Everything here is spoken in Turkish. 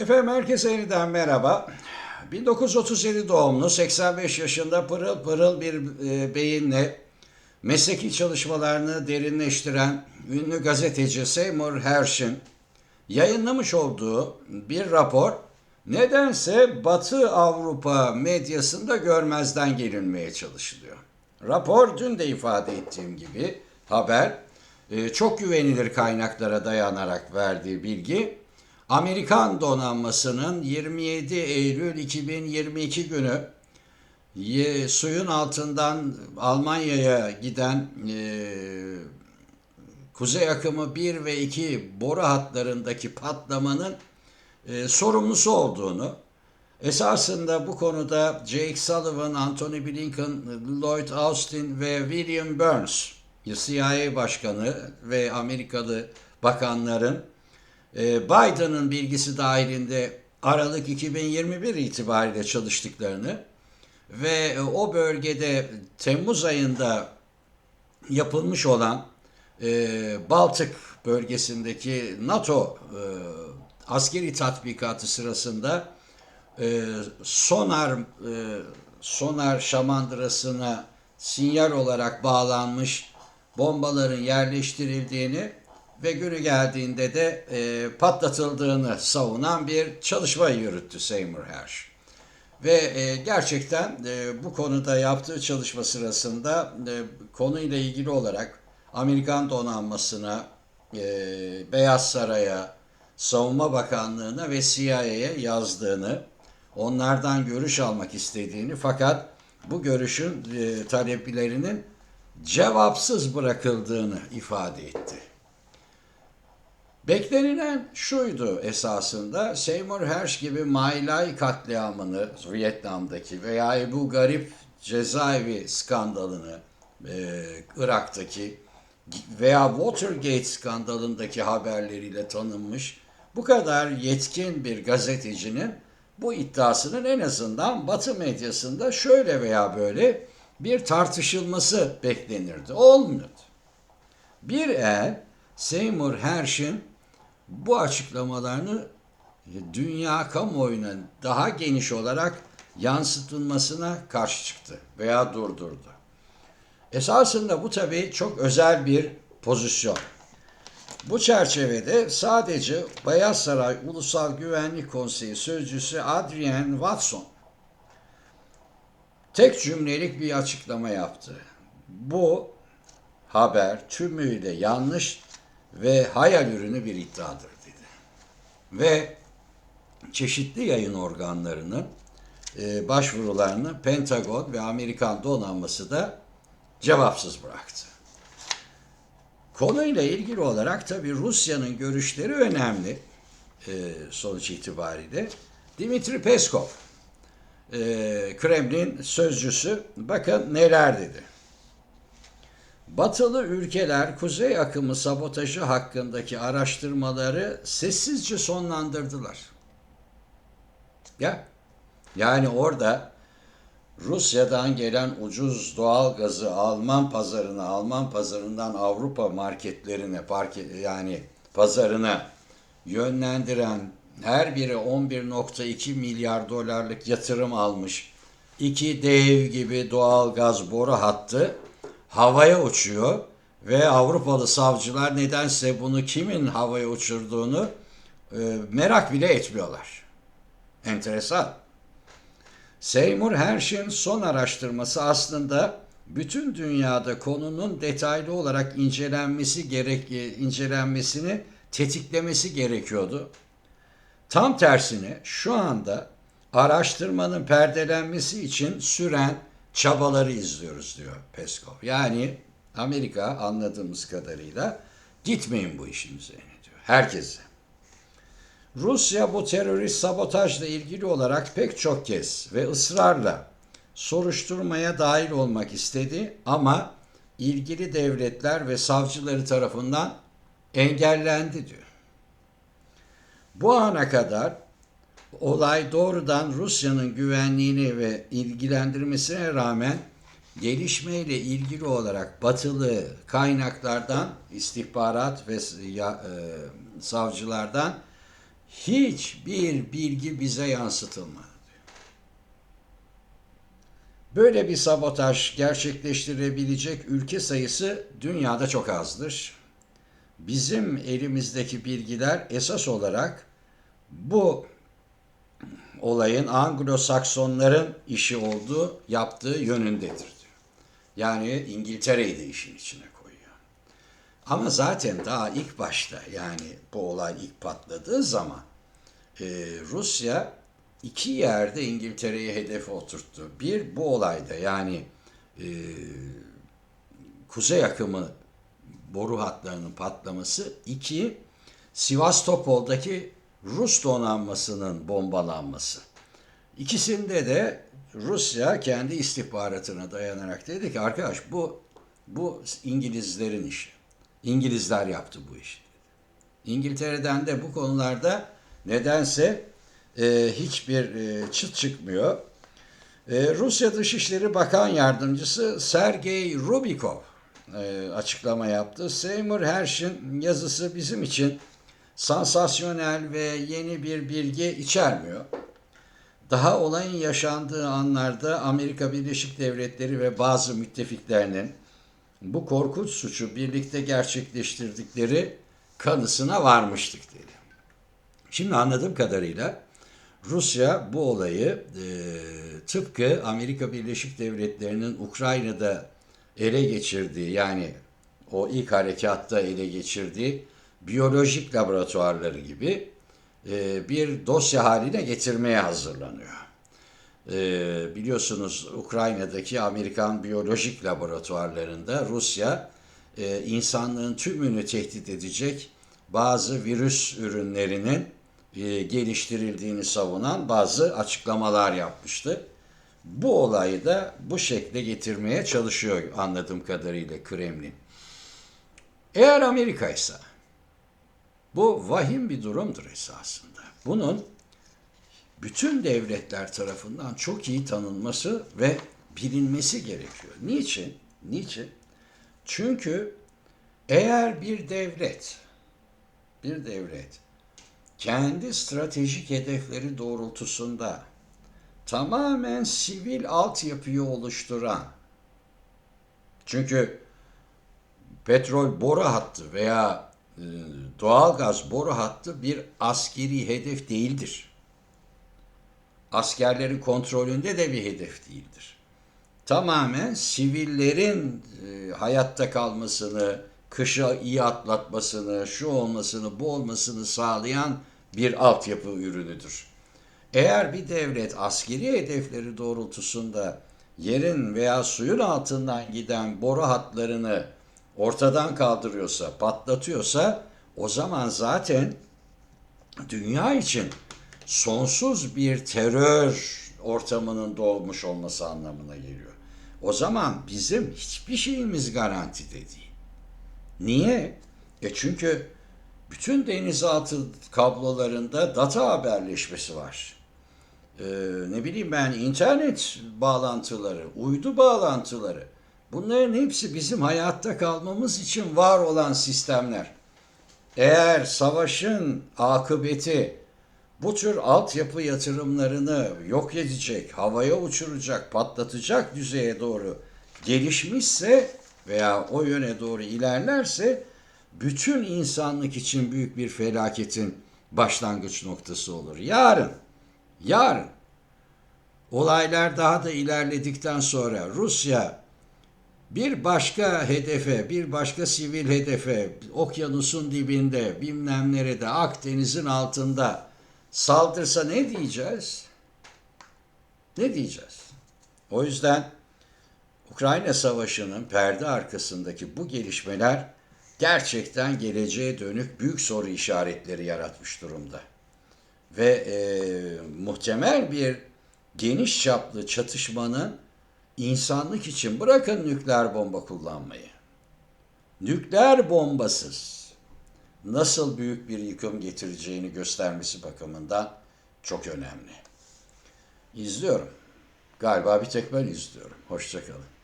Efendim herkese yeniden merhaba. 1937 doğumlu 85 yaşında pırıl pırıl bir e, beyinle mesleki çalışmalarını derinleştiren ünlü gazeteci Seymour Hersh'in yayınlamış olduğu bir rapor nedense Batı Avrupa medyasında görmezden gelinmeye çalışılıyor. Rapor dün de ifade ettiğim gibi haber e, çok güvenilir kaynaklara dayanarak verdiği bilgi Amerikan donanmasının 27 Eylül 2022 günü suyun altından Almanya'ya giden e, kuzey akımı 1 ve 2 boru hatlarındaki patlamanın e, sorumlusu olduğunu, esasında bu konuda Jake Sullivan, Anthony Blinken, Lloyd Austin ve William Burns, CIA Başkanı ve Amerikalı bakanların Biden'ın bilgisi dahilinde Aralık 2021 itibariyle çalıştıklarını ve e, o bölgede Temmuz ayında yapılmış olan e, Baltık bölgesindeki NATO e, askeri tatbikatı sırasında sonar sonar şamandırasına sinyal olarak bağlanmış bombaların yerleştirildiğini ve günü geldiğinde de e, patlatıldığını savunan bir çalışma yürüttü Seymour Hersh. Ve e, gerçekten e, bu konuda yaptığı çalışma sırasında e, konuyla ilgili olarak Amerikan donanmasına, e, Beyaz Saray'a, Savunma Bakanlığı'na ve CIA'ya yazdığını, onlardan görüş almak istediğini fakat bu görüşün e, taleplerinin cevapsız bırakıldığını ifade etti. Beklenilen şuydu esasında Seymour Hersh gibi My Lai katliamını Vietnam'daki veya Ebu Garip cezaevi skandalını e, Irak'taki veya Watergate skandalındaki haberleriyle tanınmış bu kadar yetkin bir gazetecinin bu iddiasının en azından Batı medyasında şöyle veya böyle bir tartışılması beklenirdi. Olmuyordu. Bir el Seymour Hersh'in bu açıklamalarını dünya kamuoyuna daha geniş olarak yansıtılmasına karşı çıktı veya durdurdu. Esasında bu tabii çok özel bir pozisyon. Bu çerçevede sadece Beyaz Saray Ulusal Güvenlik Konseyi Sözcüsü Adrian Watson tek cümlelik bir açıklama yaptı. Bu haber tümüyle yanlış ve hayal ürünü bir iddiadır dedi. Ve çeşitli yayın organlarının e, başvurularını Pentagon ve Amerikan donanması da cevapsız bıraktı. Konuyla ilgili olarak tabi Rusya'nın görüşleri önemli e, sonuç itibariyle. Dimitri Peskov, e, Kremlin sözcüsü bakın neler dedi. Batılı ülkeler kuzey akımı sabotajı hakkındaki araştırmaları sessizce sonlandırdılar. Ya yani orada Rusya'dan gelen ucuz doğal gazı Alman pazarına, Alman pazarından Avrupa marketlerine, parke, yani pazarına yönlendiren her biri 11.2 milyar dolarlık yatırım almış iki dev gibi doğal gaz boru hattı havaya uçuyor ve Avrupalı savcılar nedense bunu kimin havaya uçurduğunu e, merak bile etmiyorlar. Enteresan. Seymour Hersh'in son araştırması aslında bütün dünyada konunun detaylı olarak incelenmesi gerek e, incelenmesini tetiklemesi gerekiyordu. Tam tersine şu anda araştırmanın perdelenmesi için süren çabaları izliyoruz diyor Peskov. Yani Amerika anladığımız kadarıyla gitmeyin bu işin üzerine diyor. Herkese. Rusya bu terörist sabotajla ilgili olarak pek çok kez ve ısrarla soruşturmaya dahil olmak istedi ama ilgili devletler ve savcıları tarafından engellendi diyor. Bu ana kadar olay doğrudan Rusya'nın güvenliğini ve ilgilendirmesine rağmen gelişmeyle ilgili olarak batılı kaynaklardan, istihbarat ve ya, e, savcılardan hiçbir bilgi bize yansıtılmadı. Böyle bir sabotaj gerçekleştirebilecek ülke sayısı dünyada çok azdır. Bizim elimizdeki bilgiler esas olarak bu olayın Anglo-Saksonların işi olduğu, yaptığı yönündedir. diyor. Yani İngiltere'yi de işin içine koyuyor. Ama zaten daha ilk başta yani bu olay ilk patladığı zaman e, Rusya iki yerde İngiltere'yi hedefe oturttu. Bir bu olayda yani e, kuzey akımı boru hatlarının patlaması. iki Sivastopol'daki Rus donanmasının bombalanması. İkisinde de Rusya kendi istihbaratına dayanarak dedi ki arkadaş bu bu İngilizlerin işi. İngilizler yaptı bu işi. İngiltere'den de bu konularda nedense e, hiçbir e, çıt çıkmıyor. E, Rusya Dışişleri Bakan Yardımcısı Sergey Rubikov e, açıklama yaptı. Seymour Hersh'in yazısı bizim için sansasyonel ve yeni bir bilgi içermiyor. Daha olayın yaşandığı anlarda Amerika Birleşik Devletleri ve bazı müttefiklerinin bu korkunç suçu birlikte gerçekleştirdikleri kanısına varmıştık dedi. Şimdi anladığım kadarıyla Rusya bu olayı e, tıpkı Amerika Birleşik Devletleri'nin Ukrayna'da ele geçirdiği yani o ilk harekatta ele geçirdiği biyolojik laboratuvarları gibi e, bir dosya haline getirmeye hazırlanıyor. E, biliyorsunuz Ukrayna'daki Amerikan biyolojik laboratuvarlarında Rusya e, insanlığın tümünü tehdit edecek bazı virüs ürünlerinin e, geliştirildiğini savunan bazı açıklamalar yapmıştı. Bu olayı da bu şekle getirmeye çalışıyor anladığım kadarıyla Kremlin. Eğer Amerika ise bu vahim bir durumdur esasında. Bunun bütün devletler tarafından çok iyi tanınması ve bilinmesi gerekiyor. Niçin? Niçin? Çünkü eğer bir devlet bir devlet kendi stratejik hedefleri doğrultusunda tamamen sivil altyapıyı oluşturan çünkü petrol boru hattı veya doğalgaz boru hattı bir askeri hedef değildir. Askerlerin kontrolünde de bir hedef değildir. Tamamen sivillerin e, hayatta kalmasını, kışa iyi atlatmasını, şu olmasını, bu olmasını sağlayan bir altyapı ürünüdür. Eğer bir devlet askeri hedefleri doğrultusunda yerin veya suyun altından giden boru hatlarını ortadan kaldırıyorsa, patlatıyorsa o zaman zaten dünya için sonsuz bir terör ortamının doğmuş olması anlamına geliyor. O zaman bizim hiçbir şeyimiz garantide değil. Niye? E çünkü bütün denizaltı kablolarında data haberleşmesi var. Ee, ne bileyim ben internet bağlantıları, uydu bağlantıları. Bunların hepsi bizim hayatta kalmamız için var olan sistemler. Eğer savaşın akıbeti bu tür altyapı yatırımlarını yok edecek, havaya uçuracak, patlatacak düzeye doğru gelişmişse veya o yöne doğru ilerlerse bütün insanlık için büyük bir felaketin başlangıç noktası olur. Yarın, yarın olaylar daha da ilerledikten sonra Rusya bir başka hedefe, bir başka sivil hedefe, okyanusun dibinde, bilmem nerede, Akdeniz'in altında saldırsa ne diyeceğiz? Ne diyeceğiz? O yüzden Ukrayna Savaşı'nın perde arkasındaki bu gelişmeler gerçekten geleceğe dönük büyük soru işaretleri yaratmış durumda. Ve e, muhtemel bir geniş çaplı çatışmanın insanlık için bırakın nükleer bomba kullanmayı. Nükleer bombasız nasıl büyük bir yıkım getireceğini göstermesi bakımından çok önemli. İzliyorum. Galiba bir tek ben izliyorum. Hoşçakalın.